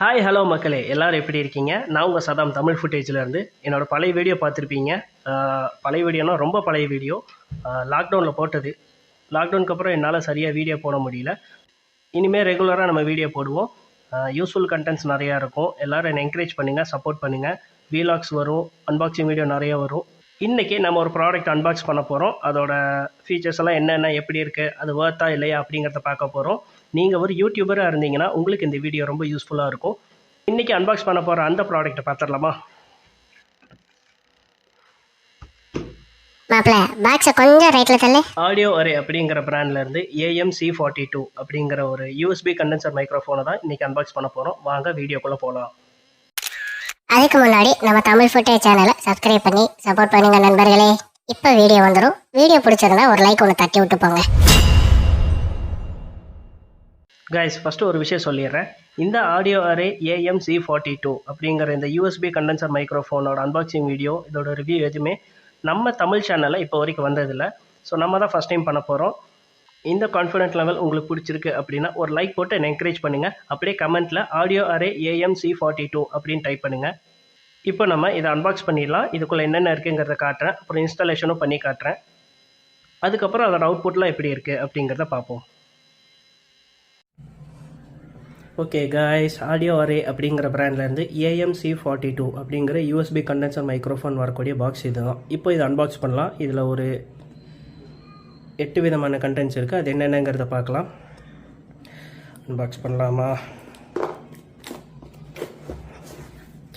Hi hello மக்களே. எல்லோரும் எப்படி இருக்கீங்க? நான் உங்கள் சதாம் தமிழ் ஃபுட்டேஜ்லேருந்து என்னோடய என்னோட பழைய வீடியோ பார்த்துருப்பீங்க. பழைய வீடியோனா ரொம்ப பழைய வீடியோ லாக்டவுனில் போட்டது. லாக்டவுனுக்கு அப்புறம் என்னால் சரியாக வீடியோ போட முடியல. இனிமேல் ரெகுலராக நம்ம வீடியோ போடுவோம். யூஸ்ஃபுல் கண்டென்ட்ஸ் நிறையா இருக்கும். எல்லோரும் என்னை என்கரேஜ் பண்ணுங்கள் சப்போர்ட் பண்ணுங்கள் வீலாக்ஸ் வரும் அன்பாக்சிங் வீடியோ நிறைய வரும். இன்றைக்கி நம்ம ஒரு ப்ராடக்ட் அன்பாக்ஸ் பண்ண போகிறோம் அதோட ஃபீச்சர்ஸ் எல்லாம் என்னென்ன எப்படி இருக்குது அது ஒர்த்தா இல்லையா அப்படிங்கிறத பார்க்க போகிறோம் நீங்கள் ஒரு யூடியூபராக இருந்தீங்கன்னா உங்களுக்கு இந்த வீடியோ ரொம்ப யூஸ்ஃபுல்லாக இருக்கும். இன்றைக்கி அன்பாக்ஸ் பண்ண போகிற அந்த ப்ராடக்ட்டை பார்த்துடலாமா ஆடியோ அரே அப்படிங்கிற brandல இருந்து ஏஎம்சி ஃபார்ட்டி டூ அப்படிங்கிற ஒரு யூஎஸ்பி கண்டென்சர் மைக்ரோஃபோனை தான் இன்றைக்கி அன்பாக்ஸ் பண்ண போகிறோம் வாங்க வீடியோக்குள்ளே போகலாம் அதுக்கு முன்னாடி நம்ம தமிழ் ஃபுட்டேஜ் சேனலை சப்ஸ்கிரைப் பண்ணி சப்போர்ட் பண்ணுங்க நண்பர்களே. இப்போ வீடியோ வந்துடும் வீடியோ பிடிச்சிருந்தா ஒரு லைக் ஒன்று தட்டி விட்டு போங்க. கைஸ் ஃபஸ்ட்டு ஒரு விஷயம் சொல்லிடுறேன். இந்த audio array AMC forty two அப்படிங்கிற இந்த யூஎஸ்பி கண்டென்சர் மைக்ரோஃபோனோட அன்பாக்சிங் வீடியோ இதோட ரிவ்யூ எதுவுமே நம்ம தமிழ் சேனலில் இப்போ வரைக்கும் வந்ததில்லை. ஸோ நம்ம தான் ஃபஸ்ட் டைம் பண்ண போகிறோம் இந்த கான்ஃபிடென்ட் லெவல் உங்களுக்கு பிடிச்சிருக்கு அப்படின்னா ஒரு லைக் போட்டு என்னை என்கரேஜ் பண்ணுங்கள் அப்படியே கமெண்ட்டில் audio array AMC forty two அப்படின்னு டைப் பண்ணுங்கள் இப்போ நம்ம இதை அன்பாக்ஸ் பண்ணிடலாம். இதுக்குள்ளே என்னென்ன இருக்குங்கிறத காட்டுறேன். அப்புறம் இன்ஸ்டாலேஷனும் பண்ணி காட்டுறேன். அதுக்கப்புறம் அதோட அவுட்புட்லாம் எப்படி இருக்குது அப்படிங்கிறத பார்ப்போம். ஓகே காய்ஸ் ஆடியோ அரே அப்படிங்கிற பிராண்ட்லேருந்து ஏஎம்சி ஃபார்ட்டி டூ அப்படிங்கிற யூஎஸ்பி கண்டென்சர் மைக்ரோஃபோன் வரக்கூடிய பாக்ஸ் இது. தான் இப்போ இதை அன்பாக்ஸ் பண்ணலாம். இதில் ஒரு எட்டு விதமான கண்டென்ட்ஸ் இருக்குது அது என்னென்னங்கிறத பார்க்கலாம். அன்பாக்ஸ் பண்ணலாமா?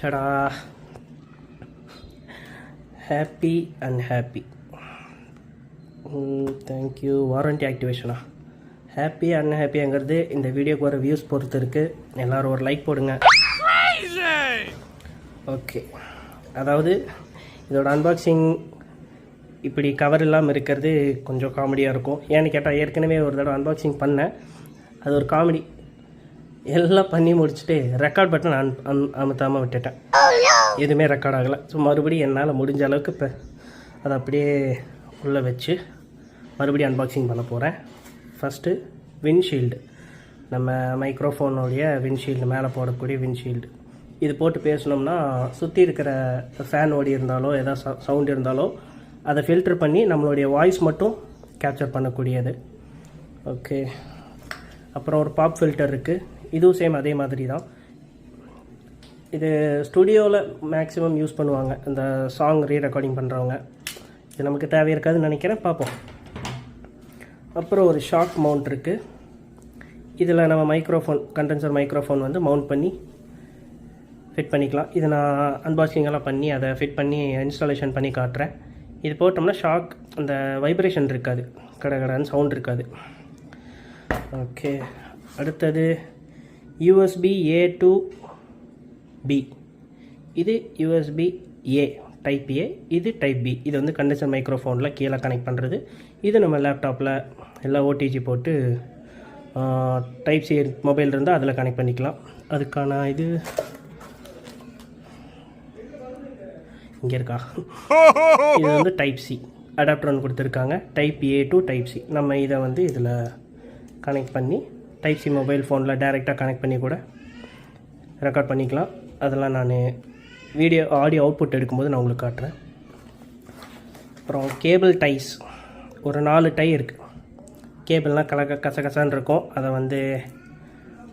சடா happy and happy thank you warranty ஆக்டிவேஷனா happy அன்ஹாப்பிங்கிறது இந்த வீடியோக்கு வர வியூஸ் பொறுத்து இருக்குது எல்லோரும் ஒரு லைக் போடுங்க. ஓகே அதாவது இதோட அன்பாக்சிங் இப்படி கவர் இல்லாமல் இருக்கிறது கொஞ்சம் காமெடியாக இருக்கும். ஏன்னு கேட்டால் ஏற்கனவே ஒரு தடவை அன்பாக்சிங் பண்ணேன். அது ஒரு காமெடி எல்லாம் பண்ணி முடிச்சுட்டு ரெக்கார்ட் பட்டன் அன் அம் அமுத்தாமல் விட்டுட்டேன். எதுவுமே ரெக்கார்ட் ஆகலை. ஸோ மறுபடியும் என்னால் முடிஞ்ச அளவுக்கு இப்போ அதை அப்படியே உள்ளே வச்சு மறுபடியும் அன்பாக்சிங் பண்ண போகிறேன் ஃபஸ்ட்டு விண்ட்ஷீல்டு நம்ம மைக்ரோஃபோனுடைய விண்ட்ஷீல்டு மேலே போடக்கூடிய விண்ட்ஷீல்டு இது போட்டு பேசினோம்னா சுற்றி இருக்கிற ஃபேன் ஓடி இருந்தாலோ எதாவது சவுண்ட் இருந்தாலோ அதை ஃபில்டர் பண்ணி நம்மளுடைய வாய்ஸ் மட்டும் கேப்சர் பண்ணக்கூடியது. ஓகே அப்புறம் ஒரு பாப் ஃபில்டர் இருக்குது இதுவும் சேம் அதே மாதிரி தான் இது ஸ்டுடியோவில் மேக்ஸிமம் யூஸ் பண்ணுவாங்க. இந்த சாங் ரீ ரெக்கார்டிங் பண்ணுறவங்க இது நமக்கு தேவை இருக்காதுன்னு நினைக்கிறேன். பார்ப்போம். அப்புறம் ஒரு ஷாக் மவுண்ட் இருக்குது இதில் நம்ம மைக்ரோஃபோன் கண்டென்சர் மைக்ரோஃபோன் வந்து மவுண்ட் பண்ணி ஃபிட் பண்ணிக்கலாம். இது நான் அன்பாக்சிங்கெல்லாம் பண்ணி அதை ஃபிட் பண்ணி இன்ஸ்டாலேஷன் பண்ணி காட்டுறேன். இது போட்டோம்னா ஷாக் அந்த வைப்ரேஷன் இருக்காது. கடை கடைன்னு சவுண்ட் இருக்காது. ஓகே அடுத்தது யூஎஸ்பி ஏ டு பி இது யூஎஸ்பி ஏ டைப் ஏ இது டைப் பி இது வந்து கண்டென்சர் மைக்ரோஃபோனில் கீழே கனெக்ட் பண்ணுறது இது நம்ம லேப்டாப்பில் எல்லாம் ஓடிஜி போட்டு டைப் சி மொபைல் இருந்தால் அதில் கனெக்ட் பண்ணிக்கலாம். அதுக்கான இது இங்கே இருக்கா? இது வந்து டைப் சி அடாப்டர் ஒன்று கொடுத்துருக்காங்க. Type A to type C நம்ம இதை வந்து இதில் கனெக்ட் பண்ணி டைப் சி மொபைல் ஃபோனில் டைரெக்டாக கனெக்ட் பண்ணி கூட ரெக்கார்ட் பண்ணிக்கலாம். அதெல்லாம் நான் வீடியோ ஆடியோ அவுட்புட் எடுக்கும்போது நான் உங்களுக்கு காட்டுறேன். அப்புறம் கேபிள் டைஸ் ஒரு நாலு டை இருக்குது கேபிள்லாம் கலக்க கசகசான்னு இருக்கும். அதை வந்து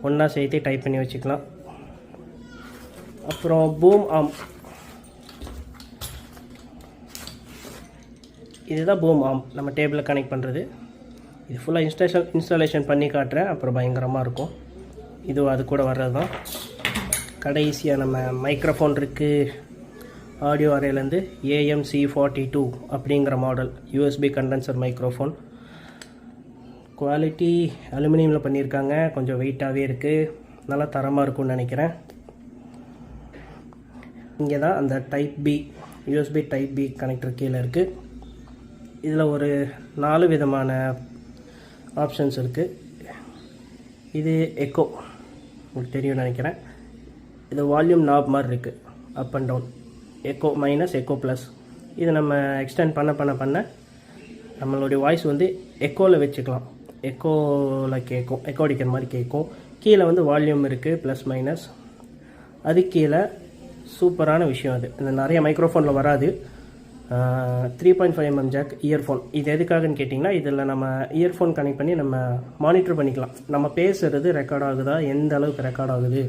ஒன்றா சேர்த்து டைப் பண்ணி வச்சுக்கலாம். அப்புறம் பூம் ஆம் இதுதான் பூம் ஆம் நம்ம டேபிளில் கனெக்ட் பண்ணுறது இது ஃபுல்லாக இன்ஸ்டேஷன் இன்ஸ்டாலேஷன் பண்ணி காட்டுறேன். அப்புறம் பயங்கரமாக இருக்கும். இது அது கூட வர்றது தான் கடைசியாக நம்ம மைக்ரோஃபோன் இருக்குது ஆடியோ அறையிலேருந்து ஏஎம்சி ஃபார்ட்டி டூ அப்படிங்கிற model USB condenser microphone quality அலுமினியமில் பண்ணியிருக்காங்க. கொஞ்சம் வெயிட்டாகவே இருக்குது நல்லா தரமாக இருக்கும்னு நினைக்கிறேன். இங்கே தான் அந்த type B USB type B connector கீழே இருக்குது இதில் ஒரு நாலு விதமான ஆப்ஷன்ஸ் இருக்குது இது எக்கோ உங்களுக்கு தெரியும்னு நினைக்கிறேன். இது வால்யூம் நாப் மாதிரி இருக்குது up and down echo minus echo plus இது நம்ம எக்ஸ்டெண்ட் பண்ண பண்ண பண்ண நம்மளுடைய வாய்ஸ் வந்து எக்கோவில் வச்சுக்கலாம். எக்கோவில் கேட்கும் எக்கோ அடிக்கிற மாதிரி கேட்கும் கீழே வந்து வால்யூம் இருக்குது ப்ளஸ் மைனஸ் அது கீழே சூப்பரான விஷயம் அது. இந்த நிறைய மைக்ரோஃபோனில் வராது. Three point five MM jack earphone இது எதுக்காகன்னு கேட்டிங்கன்னா இதில் நம்ம இயர்ஃபோன் கனெக்ட் பண்ணி நம்ம மானிட்டர் பண்ணிக்கலாம். நம்ம பேசுகிறது ரெக்கார்ட் ஆகுதா? எந்த அளவுக்கு ரெக்கார்ட் ஆகுது?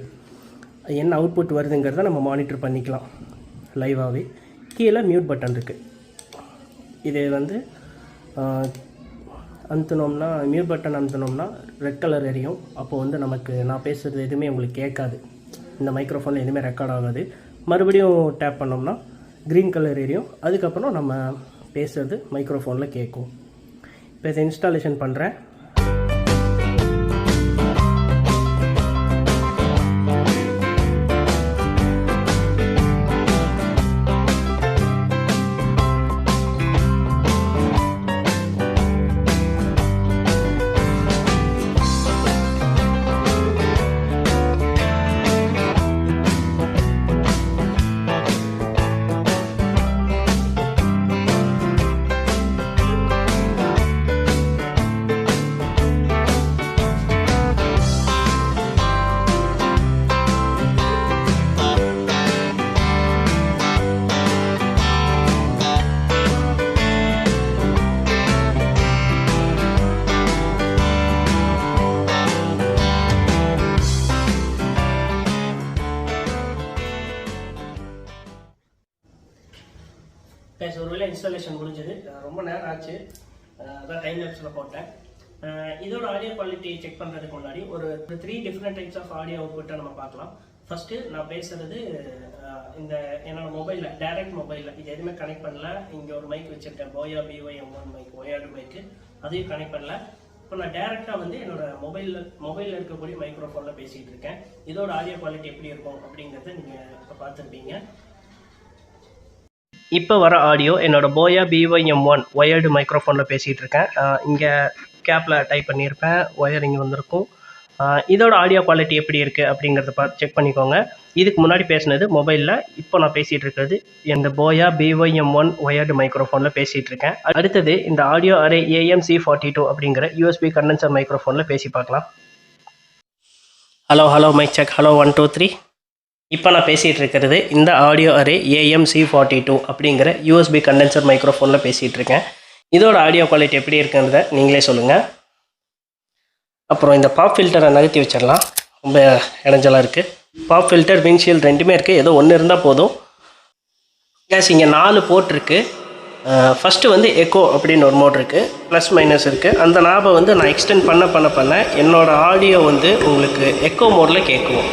என்ன அவுட்புட் வருதுங்கிறத நம்ம மானிட்டர் பண்ணிக்கலாம். லைவாகவே கீழே மியூட் பட்டன் இருக்குது இது வந்து ஆஹ், மியூட் பட்டன் அமுத்துனோம்னா ரெட் கலர் எரியும். அப்போது வந்து நமக்கு நான் பேசுகிறது எதுவுமே உங்களுக்கு கேட்காது. இந்த மைக்ரோஃபோனில் எதுவுமே ரெக்கார்ட் ஆகாது. மறுபடியும் டேப் பண்ணோம்னா க்ரீன் கலர் எரியும். அதுக்கப்புறம் நம்ம பேசுகிறது மைக்ரோஃபோனில் கேட்கும். இப்போ இதை இன்ஸ்டாலேஷன் பண்ணுறேன் இன்ஸ்டாலேஷன் முடிஞ்சது. ரொம்ப நேரம் ஆச்சு. அதான் டைம் லேப்ஸில் போட்டேன். இதோட ஆடியோ குவாலிட்டி செக் பண்ணுறதுக்கு முன்னாடி ஒரு three different types of audio அவுட்புட்டை நம்ம பார்க்கலாம். ஃபஸ்ட்டு நான் பேசுகிறது இந்த என்னோட மொபைலில் டைரக்ட் மொபைலில் இது எதுவுமே கனெக்ட் பண்ணல. இங்கே ஒரு மைக் வச்சுருக்கேன். Boya B Y one mic ஒயாடு மைக்கு அதையும் கனெக்ட் பண்ணல. இப்போ நான் டேரெக்டாக வந்து என்னோட மொபைலில் மொபைலில் இருக்கக்கூடிய மைக்ரோஃபோனில் பேசிகிட்டு இருக்கேன். இதோட ஆடியோ குவாலிட்டி எப்படி இருக்கும் அப்படிங்கிறத நீங்கள் இப்போ பார்த்துருப்பீங்க. இப்போ வர ஆடியோ என்னோட போயா பிஒய்எம் ஒன் ஒயர்டு மைக்ரோஃபோனில் பேசிகிட்டு இருக்கேன் இங்கே கேப்பில் டைப் பண்ணியிருப்பேன். ஒயர் இங்கே வந்திருக்கும் இதோட ஆடியோ குவாலிட்டி எப்படி இருக்குது அப்படிங்கிறத பார்த்து செக் பண்ணிக்கோங்க. இதுக்கு முன்னாடி பேசினது மொபைலில் இப்போ நான் பேசிகிட்டு இருக்கிறது இந்த போயா பிஒய்எம் ஒன் ஒயர்டு மைக்ரோஃபோனில் பேசிகிட்டு இருக்கேன் அடுத்தது இந்த audio array AMC forty two அப்படிங்கிற யூஎஸ்பி கண்டென்சர் மைக்ரோஃபோனில் பேசி பார்க்கலாம். Hello hello mic check hello one two three இப்போ நான் பேசிகிட்டு இருக்கிறது இந்த audio array AMC forty two அப்படிங்கிற யூஎஸ்பி கண்டென்சர் மைக்ரோஃபோனில் பேசிகிட்டு இருக்கேன். இதோட ஆடியோ குவாலிட்டி எப்படி இருக்குன்றத நீங்களே சொல்லுங்கள் அப்புறம் இந்த பாப் ஃபில்டரை நகர்த்தி வச்சிடலாம். ரொம்ப இடைஞ்சலாக இருக்குது பாப் ஃபில்டர் விண்ட்ஷீல்டு ரெண்டுமே இருக்குது ஏதோ ஒன்று இருந்தால் போதும். கேஸ் இங்கே நாலு போர்ட் இருக்குது ஃபஸ்ட்டு வந்து எக்கோ அப்படின்னு ஒரு மோட் இருக்குது ப்ளஸ் மைனஸ் இருக்குது அந்த நாபை வந்து நான் எக்ஸ்டெண்ட் பண்ண பண்ண பண்ண என்னோடய ஆடியோ வந்து உங்களுக்கு எக்கோ மோடில் கேட்கும்.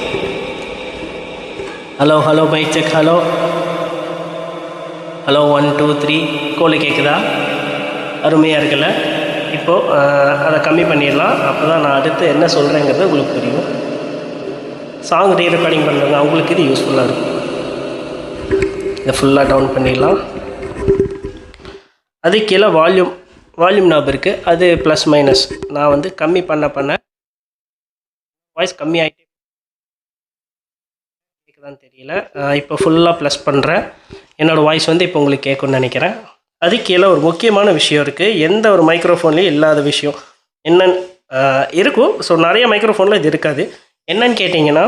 Hello hello bike check hello hello one two three கோழி கேட்குதா அருமையாக இருக்குல்ல? இப்போது அதை கம்மி பண்ணிடலாம். அப்போ தான் நான் அடுத்து என்ன சொல்கிறேங்கிறது உங்களுக்கு புரியும் சாங் ரீ ரெக்கார்டிங் பண்ணுறவங்க அவங்களுக்கு இது யூஸ்ஃபுல்லாக இருக்கும். இதை ஃபுல்லாக டவுன் பண்ணிடலாம். அது கீழே வால்யூம் வால்யூம் நாப் இருக்குது அது ப்ளஸ் மைனஸ் நான் வந்து கம்மி பண்ண பண்ண வாய்ஸ் கம்மி ஆகிட்டே கேட்குதான்னு தெரியல. இப்போ ஃபுல்லாக ப்ளஸ் பண்ணுறேன் என்னோடய வாய்ஸ் வந்து இப்போ உங்களுக்கு கேட்கும்னு நினைக்கிறேன். அது கீழே ஒரு முக்கியமான விஷயம் இருக்குது எந்த ஒரு மைக்ரோஃபோன்லேயும் இல்லாத விஷயம். என்னன்னு இருக்கும். ஸோ நிறைய மைக்ரோஃபோனில் இது இருக்காது. என்னன்னு கேட்டிங்கன்னா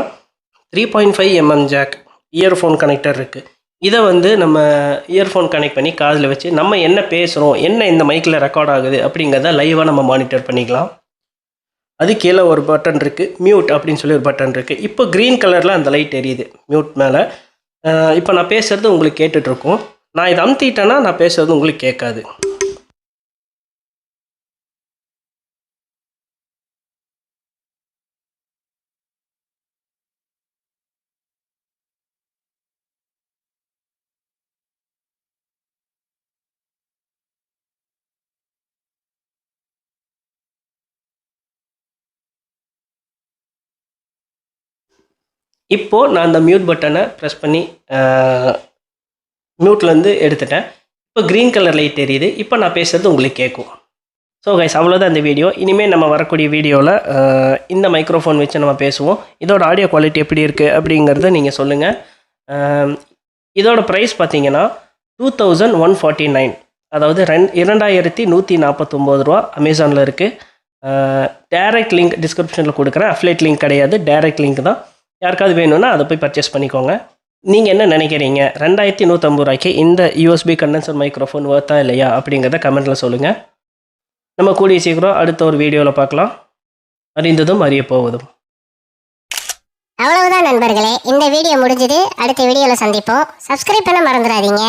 three point five MM jack earphone connector இருக்குது இதை வந்து நம்ம இயர்ஃபோன் கனெக்ட் பண்ணி காதில் வச்சு நம்ம என்ன பேசுகிறோம் என்ன இந்த மைக்கில் ரெக்கார்ட் ஆகுது அப்படிங்கிறத லைவாக நம்ம மானிட்டர் பண்ணிக்கலாம். அது கீழே ஒரு பட்டன் இருக்குது மியூட் அப்படின்னு சொல்லி ஒரு பட்டன் இருக்குது இப்போ க்ரீன் கலரில் அந்த லைட் எரியுது. மியூட் மேலே. இப்போ நான் பேசுகிறது உங்களுக்கு கேட்டுட்ருக்கோம் நான் இதை அமுத்திட்டேன்னா நான் பேசுறது உங்களுக்கு கேட்காது. இப்போது நான் அந்த மியூட் பட்டனை ப்ரெஸ் பண்ணி மியூட்லேருந்து எடுத்துட்டேன். இப்போ க்ரீன் கலர் லைட் தெரியுது. இப்போ நான் பேசுகிறது உங்களுக்கு கேட்கும் ஸோ கைஸ் அவ்வளோதான் இந்த வீடியோ இனிமேல் நம்ம வரக்கூடிய வீடியோவில் இந்த மைக்ரோஃபோன் வச்சு நம்ம பேசுவோம். இதோட ஆடியோ குவாலிட்டி எப்படி இருக்குது அப்படிங்கிறத நீங்கள் சொல்லுங்கள் இதோட ப்ரைஸ் பார்த்தீங்கன்னா two thousand one forty nine அதாவது ரெண் இரண்டாயிரத்தி நூற்றி நாற்பத்தொம்போது ரூபா அமேசானில் இருக்குது டேரக்ட் லிங்க் டிஸ்கிரிப்ஷனில் கொடுக்குறேன். அஃப்லேட் லிங்க் கிடையாது. டேரக்ட் லிங்க் தான். யாருக்காவது வேணும்னா அதை போய் பர்ச்சேஸ் பண்ணிக்கோங்க. நீங்கள் என்ன நினைக்கிறீங்க? ரெண்டாயிரத்தி நூற்றம்பது ரூபாய்க்கு இந்த யூஎஸ்பி கண்டென்சர் மைக்ரோஃபோன் ஒர்த்தா இல்லையா அப்படிங்கிறத கமெண்ட்டில் சொல்லுங்கள் நம்ம கூடிய சீக்கிரம் அடுத்த ஒரு வீடியோவில் பார்க்கலாம். அறிந்ததும் அறிய போவதும். அவ்வளவுதான் நண்பர்களே. இந்த வீடியோ முடிஞ்சது. அடுத்த வீடியோவில் சந்திப்போம். சப்ஸ்கிரைப் பண்ண மறந்துடாதீங்க.